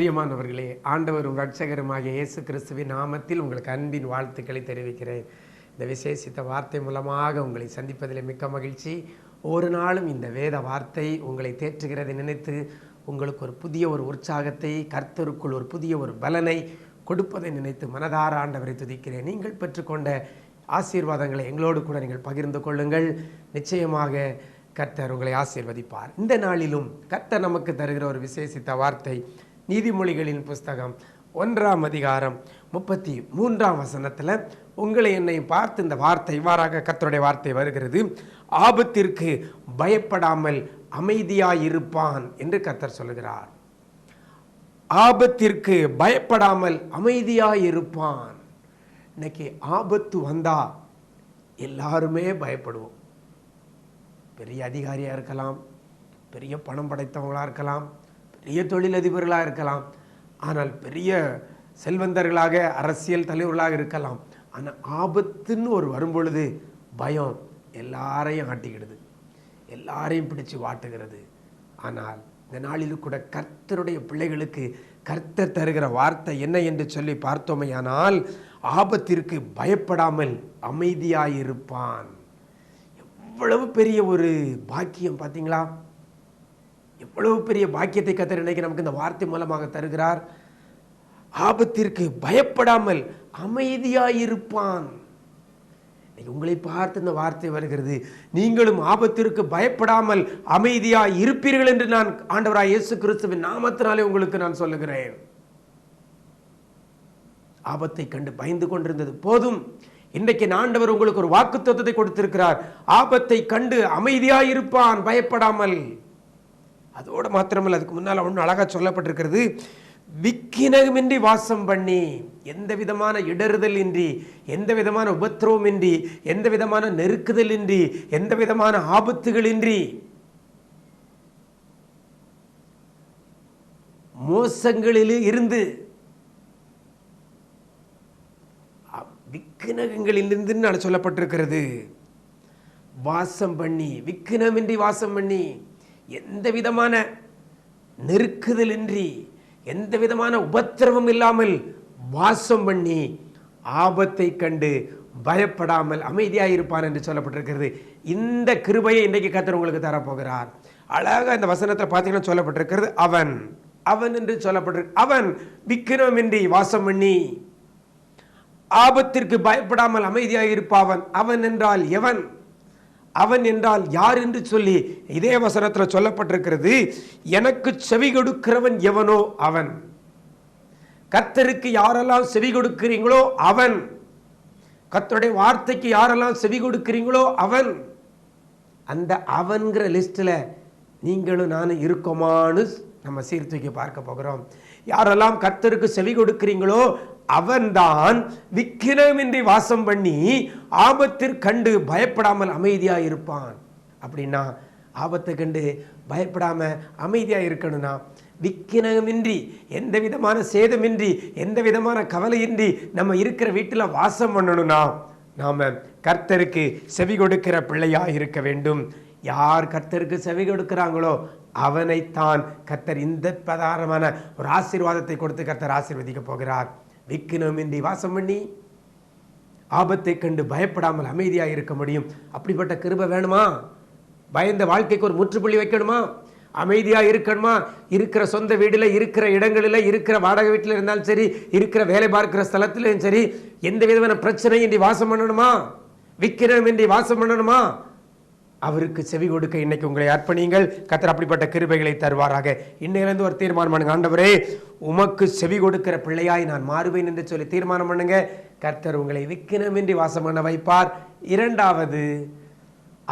பிரியமானவர்களே ஆண்டவரும் ரட்சகருமாகிய இயேசு கிறிஸ்துவின் நாமத்தில் உங்களுக்கு அன்பின் வாழ்த்துக்களை தெரிவிக்கிறேன். இந்த விசேஷித்த வார்த்தை மூலமாக உங்களை சந்திப்பதில் மிக்க மகிழ்ச்சி. ஒரு நாளும் இந்த வேத வார்த்தை உங்களை தேற்றுகிறதை நினைத்து உங்களுக்கு ஒரு புதிய ஒரு உற்சாகத்தை கர்த்தருக்குள் ஒரு புதிய ஒரு பலனை கொடுப்பதை நினைத்து மனதார ஆண்டவரை துதிக்கிறேன். நீங்கள் பெற்றுக்கொண்ட ஆசீர்வாதங்களை எங்களோடு கூட நீங்கள் பகிர்ந்து கொள்ளுங்கள். நிச்சயமாக கர்த்தர் உங்களை ஆசீர்வதிப்பார். இந்த நாளிலும் கர்த்தர் நமக்கு தருகிற ஒரு விசேஷித்த வார்த்தை நீதிமொழிகளின் புஸ்தகம் ஒன்றாம் அதிகாரம் முப்பத்தி மூன்றாம் வசனத்தில் உங்களை என்னை பார்த்து இந்த வார்த்தை இவ்வாறாக கத்தருடைய வார்த்தை வருகிறது. ஆபத்திற்கு பயப்படாமல் அமைதியாயிருப்பான் என்று கத்தர் சொல்லுகிறார். ஆபத்திற்கு பயப்படாமல் அமைதியாயிருப்பான். இன்னைக்கு ஆபத்து வந்தா எல்லாருமே பயப்படுவோம். பெரிய அதிகாரியாக இருக்கலாம் பெரிய பணம் படைத்தவங்களாக இருக்கலாம் பெரிய தொழிலதிபர்களாக இருக்கலாம். ஆனால் பெரிய செல்வந்தர்களாக அரசியல் தலைவர்களாக இருக்கலாம். ஆனால் ஆபத்துன்னு ஒரு வரும்பொழுது பயம் எல்லாரையும் ஆட்டிக்கிடுது. எல்லாரையும் பிடிச்சு வாட்டுகிறது. ஆனால் இந்த நாளில் கூட கர்த்தருடைய பிள்ளைகளுக்கு கர்த்தர் தருகிற வார்த்தை என்ன என்று சொல்லி பார்த்தோமையானால் ஆபத்திற்கு பயப்படாமல் அமைதியாயிருப்பான். எவ்வளவு பெரிய ஒரு பாக்கியம் பார்த்தீங்களா? எவ்வளவு பெரிய பாக்கியத்தை கத்தர் இன்னைக்கு நமக்கு இந்த வார்த்தை மூலமாக தருகிறார்? ஆபத்திற்கு பயப்படாமல் அமைதியாயிருப்பான். உங்களை பார்த்து இந்த வார்த்தை வருகிறது. நீங்களும் ஆபத்திற்கு பயப்படாமல் அமைதியாய் இருப்பீர்கள் என்று நான் ஆண்டவராய் இயேசு கிறிஸ்துவின் நாமத்தினாலே உங்களுக்கு நான் சொல்லுகிறேன். ஆபத்தை கண்டு பயந்து கொண்டிருந்தது போதும். இன்றைக்கு ஆண்டவர் உங்களுக்கு ஒரு வாக்கு கொடுத்திருக்கிறார். ஆபத்தை கண்டு அமைதியாயிருப்பான் பயப்படாமல். அதோடு மாத்திரமல்ல அதுக்கு முன்னால் ஒன்று அழகாக சொல்லப்பட்டிருக்கிறது விக்கினகமின்றி வாசம் பண்ணி எந்த விதமான இடறுதல் இன்றி எந்த விதமான உபத்திரவம் இன்றி எந்த விதமான நெருக்குதல் இன்றி எந்த விதமான ஆபத்துகள் இன்றி மோசங்களில் இருந்து விக்கினகங்களிலிருந்து சொல்லப்பட்டிருக்கிறது வாசம் பண்ணி விக்கினமின்றி வாசம் பண்ணி எந்த விதமான நெருக்குதலின்றி எந்த விதமான உபத்திரவம் இல்லாமல் வாசம் பண்ணி ஆபத்தை கண்டு பயப்படாமல் அமைதியாக இருப்பான் என்று சொல்லப்பட்டிருக்கிறது. இந்த கிருபையை இன்றைக்கு கத்தர் உங்களுக்கு தரப்போகிறார். அழகாக இந்த வசனத்தில் பார்த்தீங்கன்னா சொல்லப்பட்டிருக்கிறது அவன் அவன் என்று சொல்லப்பட்டிருக்கு அவன் விக்கிரமின்றி வாசம் பண்ணி ஆபத்திற்கு பயப்படாமல் அமைதியாக இருப்பாவன் அவன் என்றால் எவன்? அவன் என்றால் யார் என்று சொல்லி இதே வசனத்தில் சொல்லப்பட்டிருக்கிறது எனக்கு செவி கொடுக்கிறவன் எவனோ அவன். கத்தருக்கு யாரெல்லாம் செவி கொடுக்கிறீங்களோ அவன். கத்தருடைய வார்த்தைக்கு யாரெல்லாம் செவி கொடுக்கிறீங்களோ அவன். அந்த அவன்கிற லிஸ்ட்டில் நீங்களும் நானும் இருக்கோமான்னு நம்ம சீர்தூக்கி பார்க்க போகிறோம். யாரெல்லாம் கர்த்தருக்கு செவி கொடுக்கிறீங்களோ அவன்தான் விக்கிரமின்றி வாசம் பண்ணி ஆபத்திற் கண்டு பயப்படாமல் அமைதியாக இருப்பான். அப்படின்னா ஆபத்தை கண்டு பயப்படாம அமைதியாக இருக்கணும்னா விக்கினமின்றி எந்த விதமான சேதமின்றி எந்த விதமான கவலையின்றி நம்ம இருக்கிற வீட்டில் வாசம் பண்ணணும்னா நாம கர்த்தருக்கு செவி கொடுக்கிற பிள்ளையா இருக்க வேண்டும். யார் கர்த்தருக்கு செவி கொடுக்குறாங்களோ அவனைத்தான் கத்தர் இந்த பிரதானமான ஒரு ஆசீர்வாதத்தை கொடுத்து கத்தர் ஆசீர்வதிக்க போகிறார். விக்கினமின்றி வாசம் பண்ணி ஆபத்தை கண்டு பயப்படாமல் அமைதியாக இருக்க முடியும். அப்படிப்பட்ட கிருபை வேணுமா? பயந்த வாழ்க்கைக்கு ஒரு முற்றுப்புள்ளி வைக்கணுமா? அமைதியாக இருக்கணுமா? இருக்கிற சொந்த வீட்டில் இருக்கிற இடங்களில் இருக்கிற வாடகை வீட்டில் இருந்தாலும் சரி இருக்கிற வேலை பார்க்கிற ஸ்தலத்திலும் சரி எந்த விதமான பிரச்சனையின்றி வாசம் பண்ணணுமா? விக்கிரமின்றி வாசம் பண்ணணுமா? அவருக்கு செவி கொடுக்க இன்னைக்கு உங்களை அர்ப்பணியுங்கள். கத்தர் அப்படிப்பட்ட கிருபைகளை தருவாராக. இன்னையிலேருந்து ஒரு தீர்மானம் பண்ணுங்க. ஆண்டவரே உமக்கு செவி கொடுக்கிற பிள்ளையாய் நான் மாறுவேன் என்று சொல்லி தீர்மானம் பண்ணுங்க. கர்த்தர் உங்களை விக்கினமின்றி வாசமான வைப்பார். இரண்டாவது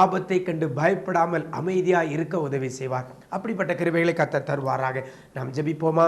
ஆபத்தை கண்டு பயப்படாமல் அமைதியாக இருக்க உதவி செய்வார். அப்படிப்பட்ட கிருபைகளை கத்தர் தருவாராக. நாம் ஜெபிப்போமா?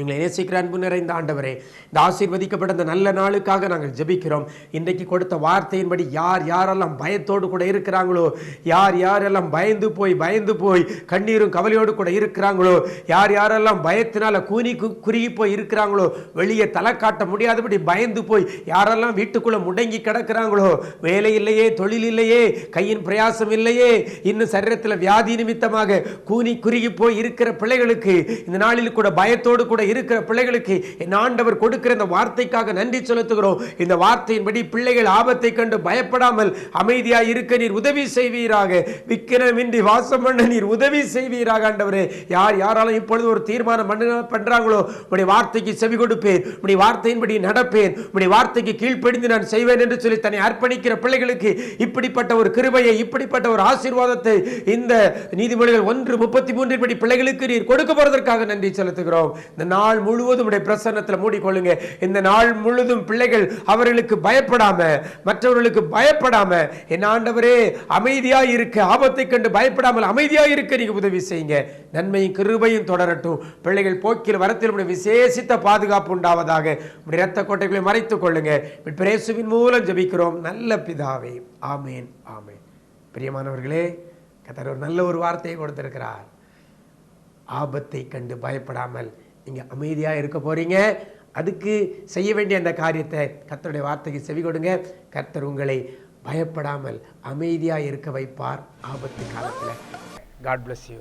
எங்களை நேசிக்கிற அன்பு நிறைந்த ஆண்டவரே இந்த ஆசீர்வதிக்கப்பட்ட இந்த நல்ல நாளுக்காக நாங்கள் ஜெபிக்கிறோம். இன்றைக்கு கொடுத்த வார்த்தையின்படி யார் யாரெல்லாம் பயத்தோடு கூட இருக்கிறாங்களோ யார் யாரெல்லாம் பயந்து போய் பயந்து போய் கண்ணீரும் கவலையோடு கூட இருக்கிறாங்களோ யார் யாரெல்லாம் பயத்தினால கூனி கு- குறுகி போய் இருக்கிறாங்களோ வெளியே தலை காட்ட முடியாதபடி பயந்து போய் யாரெல்லாம் வீட்டுக்குள்ள முடங்கி கிடக்கிறாங்களோ வேலை இல்லையே தொழில் இல்லையே கையின் பிரயாசம் இல்லையே இன்னும் சரீரத்தில் வியாதி நிமித்தமாக கூனி குறுகி போய் இருக்கிற பிள்ளைகளுக்கு இந்த நாளில் கூட பயத்தோடு கூட இருக்கிற பிள்ளைகளுக்கு என் ஆண்டவர் கொடுக்கிற இந்த வார்த்தைக்காக நன்றி செலுத்துகிறோம். இந்த வார்த்தையின்படி பிள்ளைகள் ஆபத்தை கண்டு பயப்படாமல் அமைதியாக இருக்க நீர் உதவி செய்வீராக. விக்கிரமின்றி வாசம் பண்ண நீர் உதவி செய்வீராக ஆண்டவரே. யார் யாராலும் இப்பொழுது ஒரு தீர்மானம் பண்ண பண்றாங்களோ உடைய வார்த்தைக்கு செவி கொடுப்பேன் உடைய வார்த்தையின்படி நடப்பேன் உடைய வார்த்தைக்கு கீழ்ப்படிந்து நான் செய்வேன் என்று சொல்லி தன்னை அர்ப்பணிக்கிற பிள்ளைகளுக்கு இப்படிப்பட்ட ஒரு கிருபையை இப்படிப்பட்ட ஒரு ஆசீர்வாதத்தை இந்த நீதிமொழிகள் ஒன்று முப்பத்தி மூன்றின் படி பிள்ளைகளுக்கு நீர் கொடுக்க போறதற்காக நன்றி செலுத்துகிறோம். இந்த நாள் முழுவதும் உடைய பிரசன்னத்தில் மூடிக்கொள்ளுங்க. இந்த நாள் முழுதும் பிள்ளைகள் அவர்களுக்கு பயப்படாம மற்றவர்களுக்கு பயப்படாம என் ஆண்டவரே அமைதியா இருக்க ஆபத்தை கண்டு பயப்படாமல் அமைதியா இருக்க நீங்க உதவி செய்யுங்க. நன்மையும் கிருபையும் தொடரட்டும். பிள்ளைகள் போக்கில் வரத்தில் உடைய விசேஷித்த பாதுகாப்பு உண்டாவதாக உடைய ரத்த கோட்டைகளை மறைத்துக் கொள்ளுங்க. பிரேசுவின் மூலம் ஜபிக்கிறோம். நல்ல பிதாவே. ஆமேன் ஆமேன். பிரியமானவர்களே கத்தர் ஒரு நல்ல ஒரு வார்த்தையை கொடுத்திருக்கிறார். ஆபத்தை கண்டு பயப்படாமல் நீங்கள் அமைதியாக இருக்க போகிறீங்க அதுக்கு செய்ய வேண்டிய அந்த காரியத்தை கர்த்தருடைய வார்த்தைக்கு செவி கொடுங்க. கர்த்தர் உங்களை பயப்படாமல் அமைதியாக இருக்க வைப்பார். ஆபத்து காலத்தில். God bless you